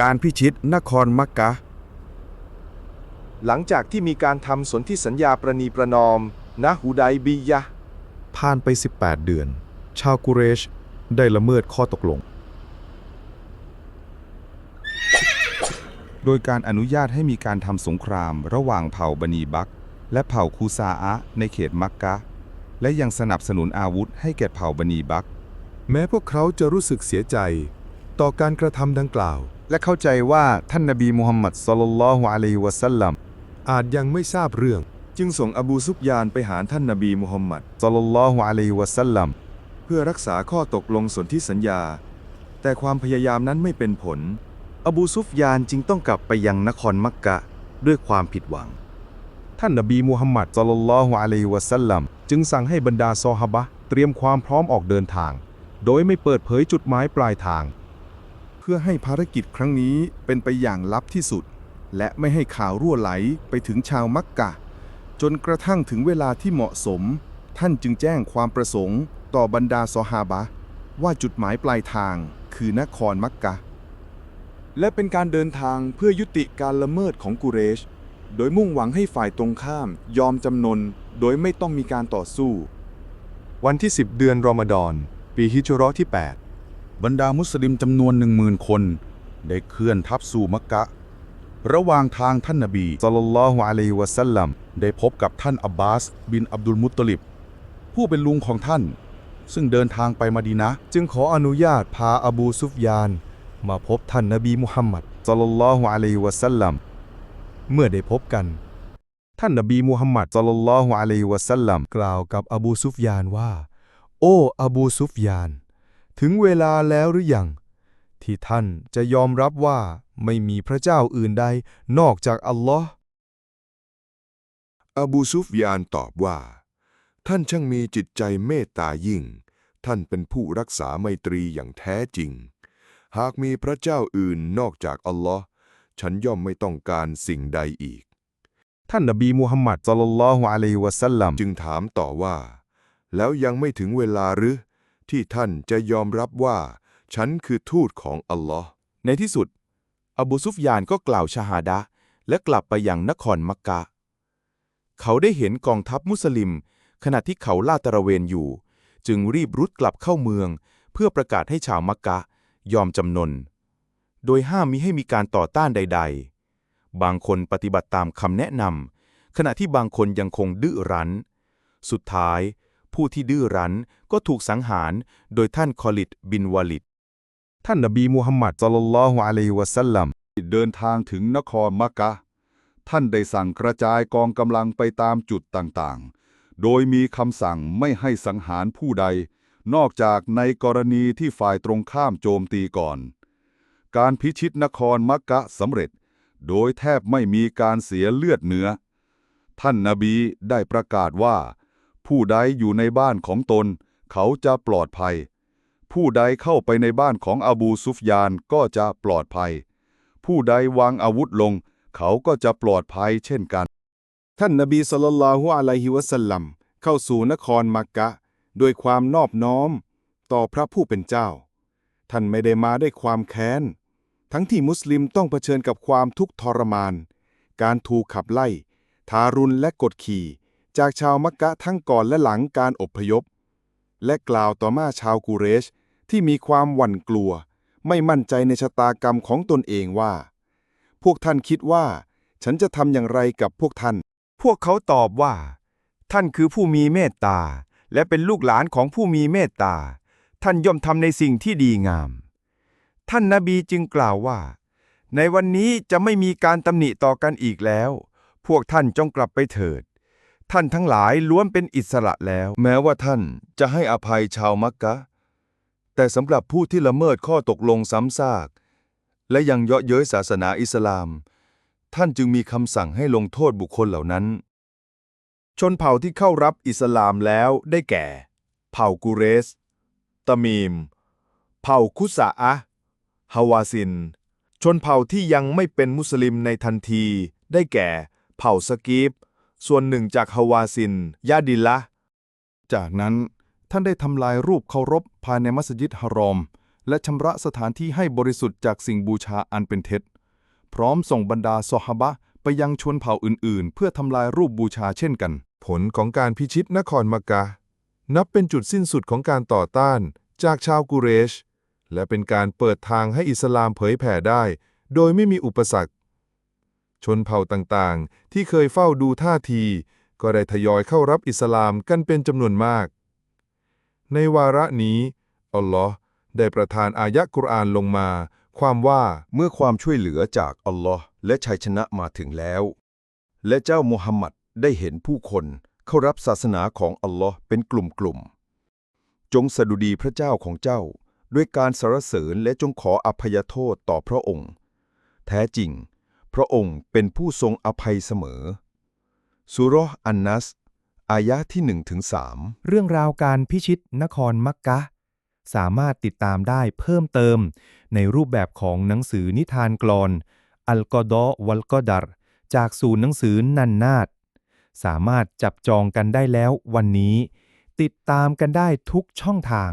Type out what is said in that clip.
การพิชิตนครมักกะ หลังจากที่มีการทำสนธิสัญญาประนีประนอมณฮูไดบียะ ผ่านไป 18 เดือน ชาวกุเรชได้ละเมิดข้อตกลง โดยการอนุญาตให้มีการทำสงครามระหว่างเผ่าบันีบัก และเผ่าคูซาอะในเขตมักกะ และยังสนับสนุนอาวุธให้แก่เผ่าบันีบัก แม้พวกเขาจะรู้สึกเสียใจ ต่อการกระทำดังกล่าว และเข้าใจว่าท่านนบีมุฮัมมัดศ็อลลัลลอฮุอะลัยฮิวะซัลลัมอาจยังไม่ทราบเรื่อง จึงส่งอบูซุฟยานไปหาท่านนบีมุฮัมมัดศ็อลลัลลอฮุอะลัยฮิวะซัลลัมเพื่อรักษาข้อตกลงสนธิสัญญา แต่ความพยายามนั้นไม่เป็นผล อบูซุฟยานจึงต้องกลับไปยังนครมักกะด้วยความผิดหวัง ท่านนบีมูฮัมมัดศ็อลลัลลอฮุอะลัยฮิวะซัลลัมจึงสั่งให้บรรดาซอฮาบะห์เตรียมความพร้อมออกเดินทาง โดยไม่เปิดเผยจุดหมายปลายทางเพื่อให้ภารกิจครั้งนี้เป็นไปอย่างลับที่สุด และไม่ให้ข่าวรั่วไหลไปถึงชาวมักกะ จนกระทั่งถึงเวลาที่เหมาะสม ท่านจึงแจ้งความประสงค์ต่อบรรดาซอฮาบะว่าจุดหมายปลายทางคือนครมักกะ และเป็นการเดินทางเพื่อยุติการละเมิดของกุเรช โดยมุ่งหวังให้ฝ่ายตรงข้ามยอมจำนนโดยไม่ต้องมีการต่อสู้ วันที่ 10 เดือนรอมฎอน ปีฮิจเราะห์ที่ บรรดามุสลิมจำนวนหนึ่งหมื่นคน ได้เคลื่อนทัพสู่มักกะ ระหว่างทางท่านนบีศ็อลลัลลอฮุอะลัยฮิวะซัลลัมได้พบกับท่านอับบาส บินอับดุลมุตตลิบ ผู้เป็นลุงของท่าน ซึ่งเดินทางไปมาดีนะ จึงขออนุญาตพาอบูซุฟยาน มาพบท่านนบีมุฮัมมัดศ็อลลัลลอฮุอะลัยฮิวะซัลลัมเมื่อได้พบกัน ท่านนบีมุฮัมมัดศ็อลลัลลอฮุอะลัยฮิวะซัลลัมกล่าวกับอบูซุฟยานว่า โอ้ อบูซุฟยาน ถึงเวลาแล้วหรือยังที่ท่านจะยอมรับว่าไม่มีพระเจ้าอื่นใดนอกจากอัลลอฮ์อบูซุฟยานตอบว่า ท่านช่างมีจิตใจเมตตายิ่ง ท่านเป็นผู้รักษาไมตรีอย่างแท้จริง หากมีพระเจ้าอื่นนอกจากอัลลอฮ์ฉันย่อมไม่ต้องการสิ่งใดอีก ท่านนบีมุฮัมมัดศ็อลลัลลอฮุอะลัยฮิวะซัลลัมจึงถามต่อว่า แล้วยังไม่ถึงเวลาหรือ ที่ท่านจะยอมรับว่า ฉันคือทูตของอัลลอฮ์ในที่สุด อบูซุฟยานก็กล่าวชาฮาดะและกลับไปยังนครมักกะ เขาได้เห็นกองทัพมุสลิม ขณะที่เขาลาดตระเวนอยู่ จึงรีบรุดกลับเข้าเมือง เพื่อประกาศให้ชาวมักกะ ยอมจำนน โดยห้ามมิให้มีการต่อต้านใด ๆ บางคนปฏิบัติตามคำแนะนำขณะที่บางคนยังคงดื้อรั้น สุดท้าย ผู้ที่ดื้อรั้นก็ถูกสังหารโดยท่านคอลิดบินวาลิด ท่านนบีมุฮัมมัดศ็อลลัลลอฮุอะลัยฮิวะซัลลัมเดินทางถึงนครมักกะ ท่านได้สั่งกระจายกองกำลังไปตามจุดต่างๆ โดยมีคำสั่งไม่ให้สังหารผู้ใด นอกจากในกรณีที่ฝ่ายตรงข้ามโจมตีก่อน การพิชิตนครมักกะสำเร็จ โดยแทบไม่มีการเสียเลือดเนื้อ ท่านนาบีได้ประกาศว่า ผู้ใดอยู่ในบ้านของตน เขาจะปลอดภัย ผู้ใดเข้าไปในบ้านของอบูซุฟยานก็จะปลอดภัย ผู้ใดวางอาวุธลง เขาก็จะปลอดภัยเช่นกัน ท่านนบีสุลต่านฮุอะลัยฮิวะสัลลัมเข้าสู่นครมักกะด้วยความนอบน้อม ต่อพระผู้เป็นเจ้า ท่านไม่ได้มาด้วยความแค้น ทั้งที่มุสลิมต้องเผชิญกับความทุกข์ทรมาน การถูกขับไล่ ทารุณและกดขี่ จากชาวมักกะทั้งก่อนและหลังการอบพยพ และกล่าวต่อมาชาวกูเรชที่มีความหวั่นกลัว ไม่มั่นใจในชะตากรรมของตนเองว่า พวกท่านคิดว่า ฉันจะทำอย่างไรกับพวกท่าน พวกเขาตอบว่า ท่านคือผู้มีเมตตา และเป็นลูกหลานของผู้มีเมตตา ท่านย่อมทำในสิ่งที่ดีงาม ท่านนาบีจึงกล่าวว่า ในวันนี้จะไม่มีการตำหนิต่อกันอีกแล้ว พวกท่านจงกลับไปเถิด ท่านทั้งหลายล้วนเป็นอิสระแล้ว แม้ว่าท่านจะให้อภัยชาวมักกะ แต่สำหรับผู้ที่ละเมิดข้อตกลงซ้ำซาก และยังเยาะเย้ยศาสนาอิสลาม ท่านจึงมีคำสั่งให้ลงโทษบุคคลเหล่านั้น ชนเผ่าที่เข้ารับอิสลามแล้วได้แก่ เผ่ากุเรส ตะมีม เผ่าคุสะอะฮาวาซิน ชนเผ่าที่ยังไม่เป็นมุสลิมในทันที ได้แก่ เผ่าสกีฟ ส่วนหนึ่งจากฮาวาซินยาดิละ จากนั้นท่านได้ทำลายรูปเคารพภายในมัสยิดฮารอม และชำระสถานที่ให้บริสุทธิ์จากสิ่งบูชาอันเป็นเท็จ พร้อมส่งบรรดาซอฮาบะไปยังชนเผ่าอื่นๆ เพื่อทำลายรูปบูชาเช่นกัน ผลของการพิชิตนครมักกะ นับเป็นจุดสิ้นสุดของการต่อต้านจากชาวกุเรช และเป็นการเปิดทางให้อิสลามเผยแผ่ได้ โดยไม่มีอุปสรรค ชนเผ่าต่างๆ ที่เคยเฝ้าดูท่าที ก็ได้ทยอยเข้ารับอิสลามกันเป็นจำนวนมาก ในวาระนี้ อัลลอฮ์ได้ประทานอายะกุรอานลงมา ความว่าเมื่อความช่วยเหลือจากอัลลอฮ์และชัยชนะมาถึงแล้ว และเจ้ามุฮัมมัดได้เห็นผู้คนเข้ารับศาสนาของอัลลอฮ์เป็นกลุ่มๆจงสดุดีพระเจ้าของเจ้า ด้วยการสรรเสริญและจงขออภัยโทษต่อพระองค์ แท้จริง พระองค์เป็นผู้ทรงอภัยเสมอสุราะห์อันนัส อายะที่1ถึง3เรื่องราวการพิชิตนครมักกะ สามารถติดตามได้เพิ่มเติม ในรูปแบบของหนังสือนิทานกลอน อัลกอดอวัลกอดัรจากศูนย์หนังสือนันนาดสามารถจับจองกันได้แล้ววันนี้ ติดตามกันได้ทุกช่องทาง